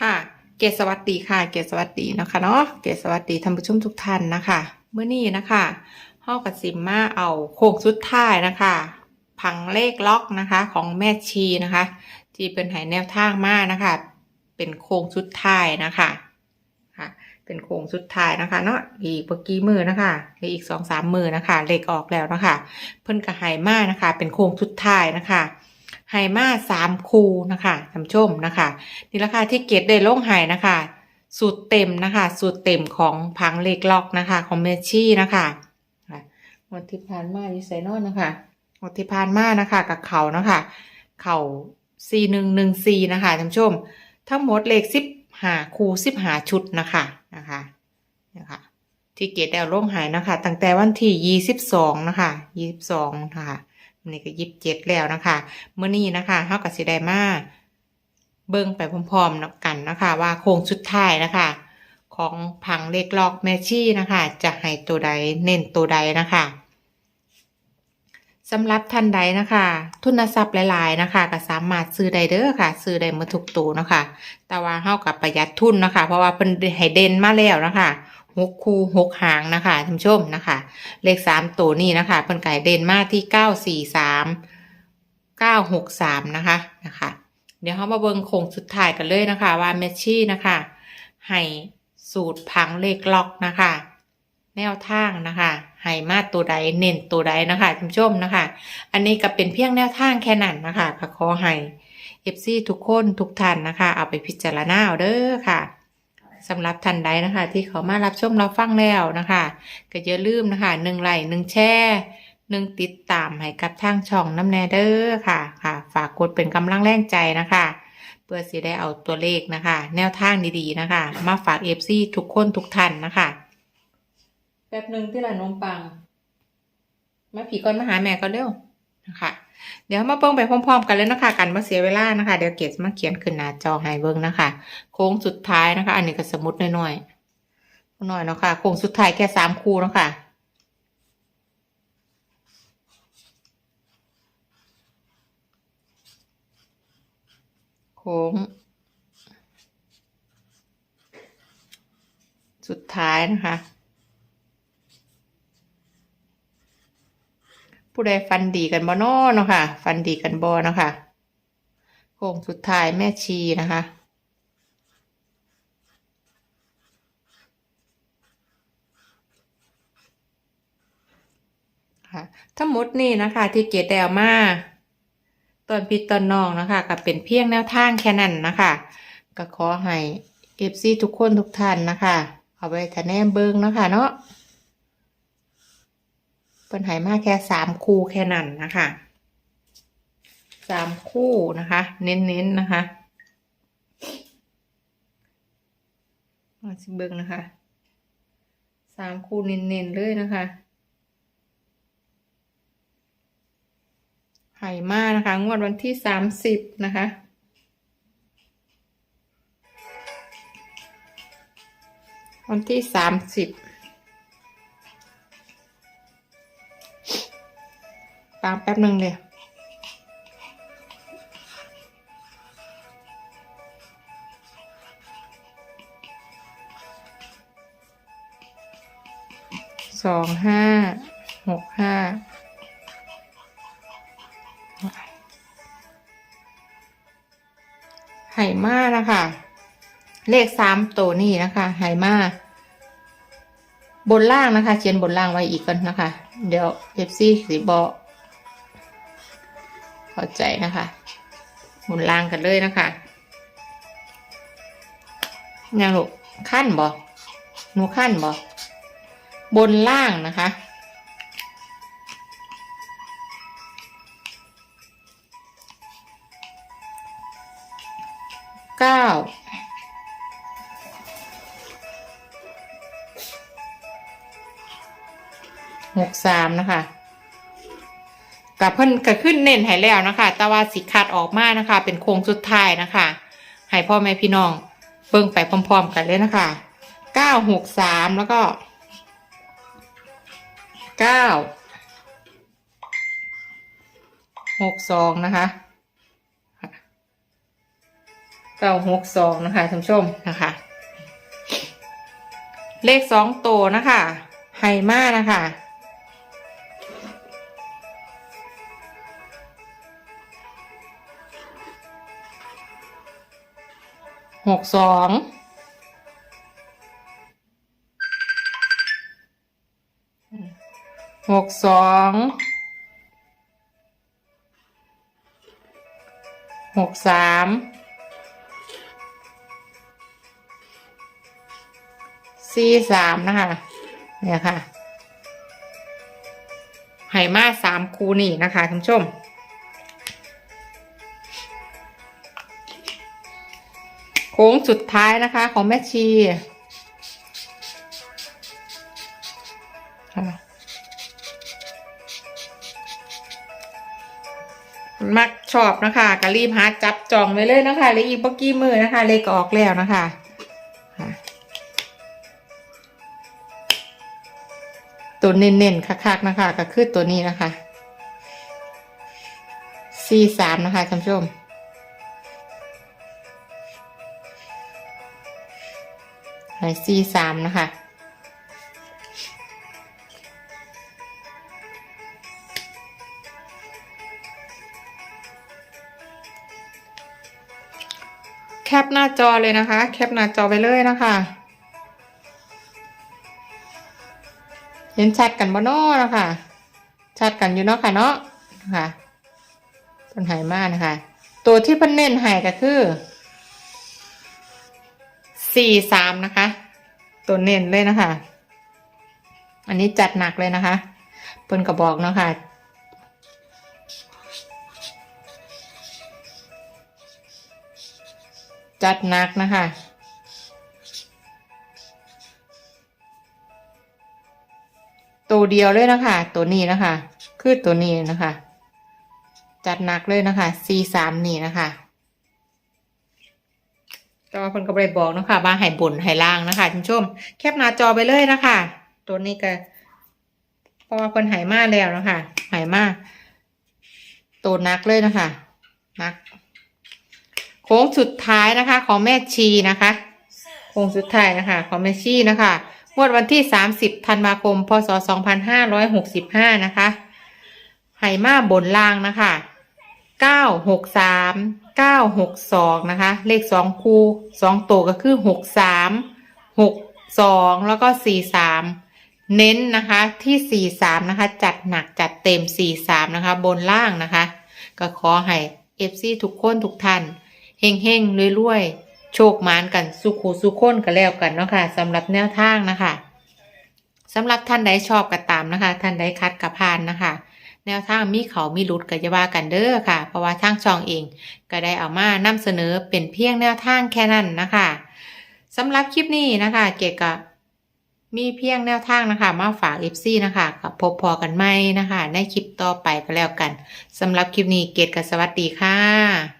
ค่ะ เกศสวัสดีค่ะ เกศสวัสดีนะคะเนาะ เกศสวัสดีท่านผู้ชมทุกท่านนะคะเมื่อนี้นะคะเฮากับซิมมาเอาโค้งสุดท้ายนะคะ พังเลขล็อกนะคะของแม่ชีนะคะที่เป็นหายแนวทางมานะคะ เป็นโค้งสุดท้ายนะคะค่ะ เป็นโค้งสุดท้ายนะคะ เนาะอีกเมื่อกี้มือนะคะเหลืออีกสองสามมือนะคะ เลขออกแล้วนะคะ เพิ่นกับไหมานะคะ เป็นโค้งสุดท้ายนะคะ ไหมาสามคูนะคะท่านชมนะคะนี่ราคาที่เกตได้ลงหายนะคะ สูตรเต็มนะคะ สูตรเต็มของพังเล็กล็อกนะคะ ของเมชี่นะคะค่ะงวันที่ผ่านมาอยู่ไซนอนนะคะงวันที่ผ่านมานะคะกับเขานะคะ เข่าซีหนึ่งหนึ่งซีนะคะท่านชม ทั้งหมดเลขสิบหาคูสิบหาชุดนะคะนะคะนะคะที่เกตได้ล่งหายนะคะ ตั้งแต่วันที่ยี่สิบสองนะคะยี่สิบสองนะคะ นนี้ก็ยิบเจ็ดแล้วนะคะเมื่อนี้นะคะเท่ากับสีไดมาเบิ่งไปพร้อมๆกันนะคะ ว่าโค้งสุดท้ายนะคะ ของพังเลขลอกแมชี่นะคะ จะให้ตัวใดเน้นตัวใดนะคะสำหรับท่านใดนะคะ ทุนทรัพย์หลาย ๆ นะคะ ก็สามารถซื้อได้เด้อค่ะ ซื้อได้เมื่อทุกตัวนะคะ แต่ว่าเฮากับประหยัดทุนนะคะ เพราะว่าเพิ่นให้เด่นมาแล้วนะคะ หกคู่หกหางนะคะท่านผู้ชมนะคะ เลขสามตัวนี้นะคะเพิ่นไก่เด่นมากที่เก้าสี่สามเก้าหกสามนะคะนะคะ เดี๋ยวเขามาเบิ่งโค้งสุดท้ายกันเลยนะคะ ว่าเมชชี่นะคะให้สูตรพังเลขล็อกนะคะ แนวทางนะคะให้มาตัวใดเน้นตัวใดนะคะท่านผู้ชมนะคะ อันนี้ก็เป็นเพียงแนวทางแค่นั้นนะคะก็ขอให้เอฟซีทุกคนทุกท่านนะคะ เอาไปพิจารณาเอาเด้อค่ะ สำหรับท่านใดนะคะ ที่เขามารับชมรับฟังแล้วนะคะ ก็อย่าลืมนะคะหนึ่งไลค์หนึ่งแชร์หนึ่งติดตามให้กับทางช่องน้ำแนเดอร์ค่ะค่ะ ฝากกดเป็นกำลังแรงใจนะคะ เพื่อสิได้เอาตัวเลขนะคะ แนวทางดีๆนะคะ มาฝากเอฟซีทุกคนทุกท่านนะคะแป๊บหนึ่งที่ละนมปัง มาผีก่อนมาหาแม่ก่อนเร็ว นะคะเดี๋ยวมาเบิ่งไปพร้อมๆ กันเลยนะคะกันมาเสียเวลานะคะ เดี๋ยวเกศมาเขียนขึ้นหน้าจอให้เบิ่งนะคะ โค้งสุดท้ายนะคะ อันนี้ก็สมุดน้อยๆน้อยเนาะค่ะโค้งสุดท้ายแค่สามคู่เนาะค่ะโค้ง สุดท้ายนะคะ ผู้ใดฟันดีกันบ่นอเนาะค่ะ ฟันดีกันบ่เนาะค่ะโค้งสุดท้ายแม่ชีนะคะค่ะทั้งหมดนี่นะคะที่เกดแดวมาตอนพี่ตอนน้องนะคะก็เป็นเพียงแนวทางแค่นั้นนะคะ ก็ขอให้เอฟซีทุกคนทุกท่านนะคะ เอาไว้ทะแนมเบิงนะคะเนาะ เปิ้นหายมากแค่สามคู่แค่นั้นนะคะสามคู่นะคะ เน้นๆนะคะมาสิเบิงนะคะสามคู่เน้นๆเลยนะคะไหมากนะคะ งวดวันที่สามสิบนะคะวันที่สามสิบามแป๊บหนึ่งเลย สองห้าหกห้าไหมานะคะ เลขสามตัวนี้นะคะ ไหมาบนล่างนะคะ เขียนบนล่างไว้อีกกันนะคะ เดี๋ยวเอฟซีสีบอ เข้าใจนะคะบนล่างกันเลยนะคะยังลูกขั้นบอหนูขั้นบอบนล่างนะคะ เก้า หกสามนะคะ กับเพิ่นก็ขึ้นเน้นให้แล้วนะคะ แต่ว่าสิคัดออกมานะคะ เป็นโค้งสุดท้ายนะคะให้พ่อแม่พี่น้องเบิ่งไปพร้อม ๆ กันเลยนะคะเก้าหกสามแล้วก็เก้าหกสองนะคะเก้าหกสองนะคะท่านผู้ชมนะคะ เลขสองโตวนะคะไฮมานะคะ หกสองหกสองหกสามสี่สามนะคะ เนี่ยค่ะไหมาสามคูนี่นะคะท่านผู้ชม ค้งสุดท้ายนะคะของแม่ชีมักชอบนะคะก็รีบหาจับจองไว้เลยนะคะเลยอีกเมื่อกี้มือนะคะเลขก็ออกแล้วนะคะตัวเน้นๆคักๆนะคะ ก็คือตัวนี้นะคะ C สามนะคะท่านผู้ชม หายซีสามนะคะ แคปหน้าจอเลยนะคะ แคปหน้าจอไปเลยนะคะ เห็นชัดกันบ่นอนะคะชัดกันอยู่เนาะค่ะเนาะนะคะเพิ่นหายมากนะคะ ตัวที่เพิ่นเน้นหายก็คือ สี่สามนะคะ ตัวเน้นเลยนะคะ อันนี้จัดหนักเลยนะคะเปิ้นกระบอกเนาะคะจัดหนักนะคะตัวเดียวเลยนะคะ ตัวนี้นะคะ คือตัวนี้นะคะ จัดหนักเลยนะคะ C สามนี่นะคะ แต่ว่าเพิ่นก็บ่ได้บอกนะคะว่าให้บนให้ล่างนะคะท่านผู้ชม แคปหน้าจอไปเลยนะคะตัวนี้ก็เพราะว่าเพิ่นหายมาแล้วนะคะหายมาตัวนักเลยนะคะนักโค้งสุดท้ายนะคะ ของแม่ชีนะคะโค้งสุดท้ายนะคะ ของแม่ชีนะคะงวดวันที่ 30ธันวาคมพศ2565นะคะไหมาบนล่างนะคะ เก้าหกสามเก้าหกสองนะคะ เลขสองคูสองตัวก็คือหกสามหกสองแล้วก็สี่สามเน้นนะคะที่สี่สามนะคะ จัดหนักจัดเต็มสี่สามนะคะ บนล่างนะคะ ก็ขอให้เอฟซีทุกคนทุกท่านเฮงเฮงรวยรวยโชคหมานกันสุขูสุขคนกันแล้วกันเนาะค่ะสำหรับแนวทางนะคะสำหรับท่านใดชอบก็ตามนะคะ ท่านใดคัดกับพานนะคะ แนวทางมีเขามีหลุดก็จะว่ากันเด้อค่ะ เพราะว่าทางช่องเอง ก็ได้เอามานำเสนอเป็นเพียงแนวทางแค่นั้นนะคะสำหรับคลิปนี้นะคะ เกดก็มีเพียงแนวทางนะคะ มาฝาก FC นะคะกับพบพอกันไหมนะคะ ในคลิปต่อไปก็แล้วกันสำหรับคลิปนี้เกดกับสวัสดีค่ะ